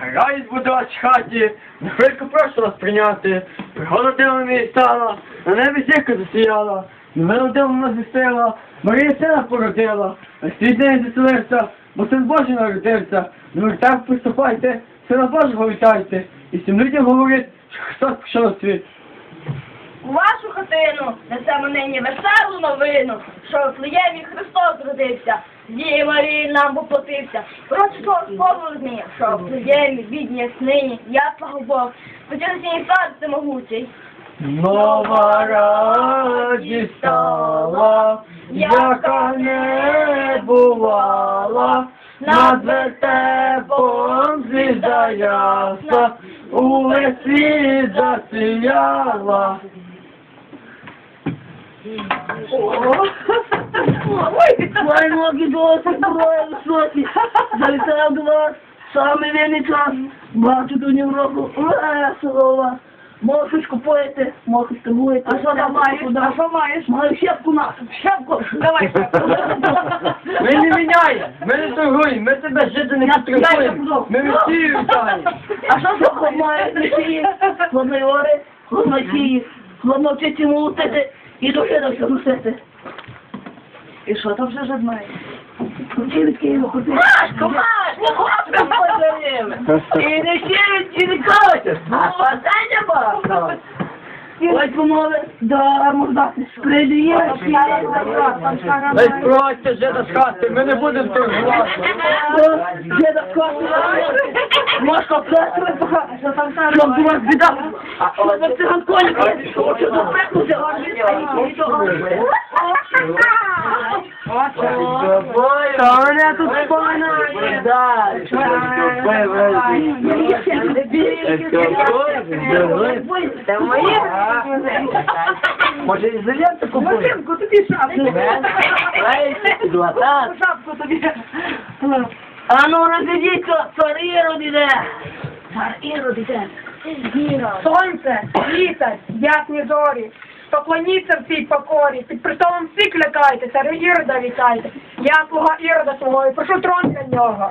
Грають будуть в хаті, на хвильку прошу вас прийняти. Пригода дивна мені стала, на небі зірка засіяла, новину дивно звістила, Марія сина породила, а свій день заселився, бо син Божий народився. І так приступайте, сина Божого вітайте, і всім людям говорить, що Христос пішов на світ. У вашу хатину несемо нині веселу новину, що в Флеємі Христос родився, з Дії Марії нам поплатився. Прочто сповнені, що в Флеємі бідні яснині, ясного Бог, почесні цар всемогутній. Нова радість стала, яка не бувала, над вертепом звізда ясна, увесь світ засіяла. Твої ноги досить двоє високі. Залітав до вас саме вільний час. Бачу до нього весело вас. Можеш купуєте, можеш торгуєте. А що там маєш? А що маєш? Маю щепку нашу. Щепку. Давай щепку. Ми не міняємо, ми не торгуємо, ми тебе жити не підтримуємо. Ми Росію вітаємо. А що що хлопмає Росії? Хлопної ори, хлопно вчиться мутити і довідався, до все це. І що там вже жадмає? Ключі від Києва ходити. Машко, Машко, І не сірить, і не кавиться. А спасання багато. Ой, умови да, мордати. Придіє. Дай спросьте жити з хати, ми не будемо торгувати. до хати, Мошко, плесове похати, Що там там? Була біда? Що за циган коні? Що що за прекуся? Та мене тут споминає. Це моє? Може ізоленту купуємо? Машинку тобі шапку. Шапку тобі. А ну розійдіться, цар Ірод іде. Цар Ірод іде. Сонце, місяць, ясні зорі, поклоніться в цій покорі, під престолом всі клякайте, царю Ірода вітайте. Я слуга Ірода свого, і прошу трон для нього.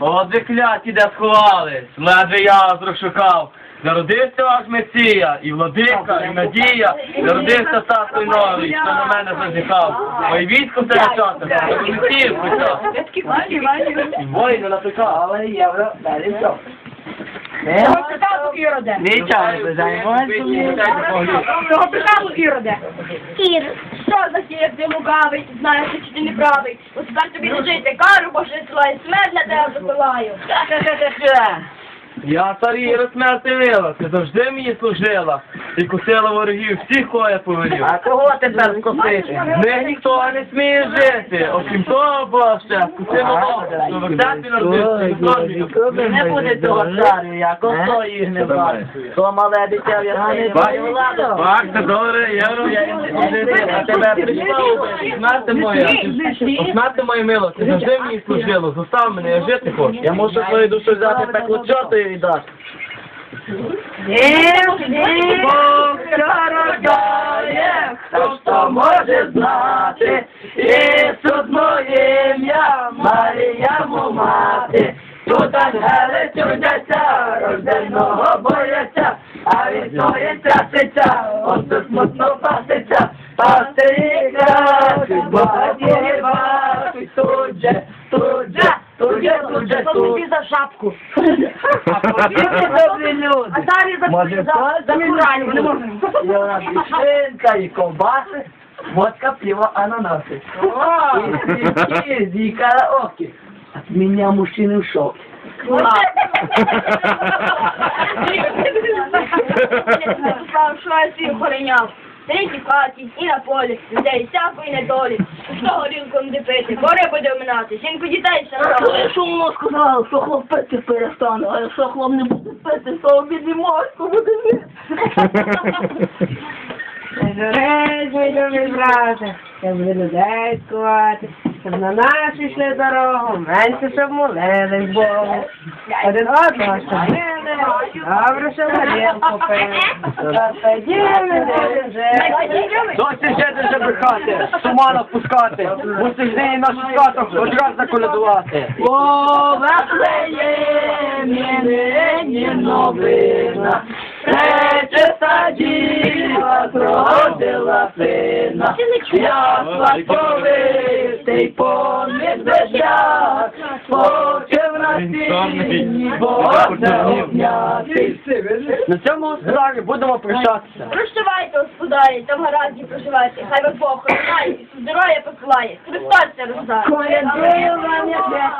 От ви кляті, де сховались, ледве я розшукав. Народився ваш Месія, і владика, і надія, народився царство новий, що на мене зазіхав. Ой, військо все часом, Месію почав. І воїни написав. Але євро, далі все. Того приказу Іроде. Нічого не Того приказу Іроде. Ір, що за кір ти лукавий, знаєш, що ти неправий. Ось тепер тобі не жити, кару Боже і смерть для тебе засилаю. Я царі розсмертила, ти завжди мені служила. І кусила ворогів всіх, кого я повелів. А кого тепер скосити? Не ніхто не сміє жити, окрім того, Боже, кусила Бога, народився. Не буде того царю, як ото їх не бачить. То мале дитя в ясені владу. Бак, це добре, я а тебе прийшла убити. Смерти моя, смерти моє мило, ти завжди мені служило, зостав мене, я жити хочу. Я мушу свою душу взяти пекло чотою віддати. Бог рождає, хто то може знати, Ісус моє ім'я, Марія мати. Тут ангели чудяться, рожденого бояться, а від ноги трясеться, он тут смутно паситься, пастирі красить, багаті бачить, тут же, тут же, тут же, тут же, тут же. за шапку. добрі люди. А далі за, Може, за, хтось за мені кураню, не буде? можна. І у нас і шинка, і ковбаси, водка, пиво, ананаси. І, караоке. От меня мужчины в шоке. Що я охороняв. Третій хаті, і на полі, людей всякої недолі. Що горілком не пити, горе буде минати, жінку дітей ще А не що воно сказав, що хлоп пити перестане, а якщо хлоп не буде пити, то обіді мозку буде мити. Журець, мій любий брате, я буду людей скувати, щоб на нашу йшли дорогу, менше щоб молились Богу. Один одного щоб мили, добре, що горілку пили. Тоді не буде жити. Досі жити вже тумана пускати, мусиш з неї нашу одразу заколядувати. О, Вифлеємі нині новина, сина, ясла повитий поміж дощах, Спочив на сіні, Боже обнятий. На цьому господарі будемо прощатися. Прощавайте, господарі, там гаразді проживайте, хай вас Бог охороняє, і здоров'я посилає, Христос це вам я те.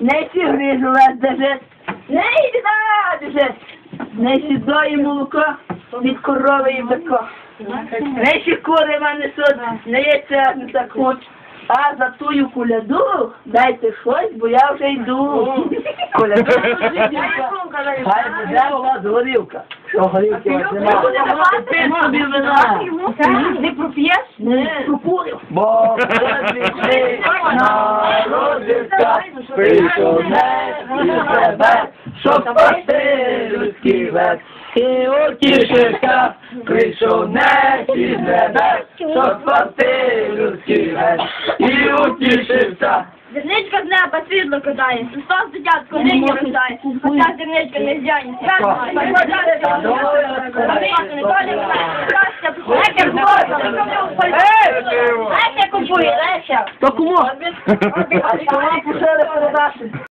Не сігрізу вас держить, не їда держить, не сідої молоко від корови і бика. Не сі кури вам несуть, не так хоч. А за тую коляду дайте щось, бо я вже йду. Коляду. Хай вас горілка. Що горілки у вас нема? Ти собі вина. Не проп'єш? Не, пропурив. Бо народився, прийшов не тебе, щоб спасти людський век. І утішився, прийшов не із небес, щоб спасти людський век. І утішився. Зерничка з неба світло кидає, Христос дитятко нині рождає, а ця зерничка не зяне. Леся купує, Леся. То кому? А пішли?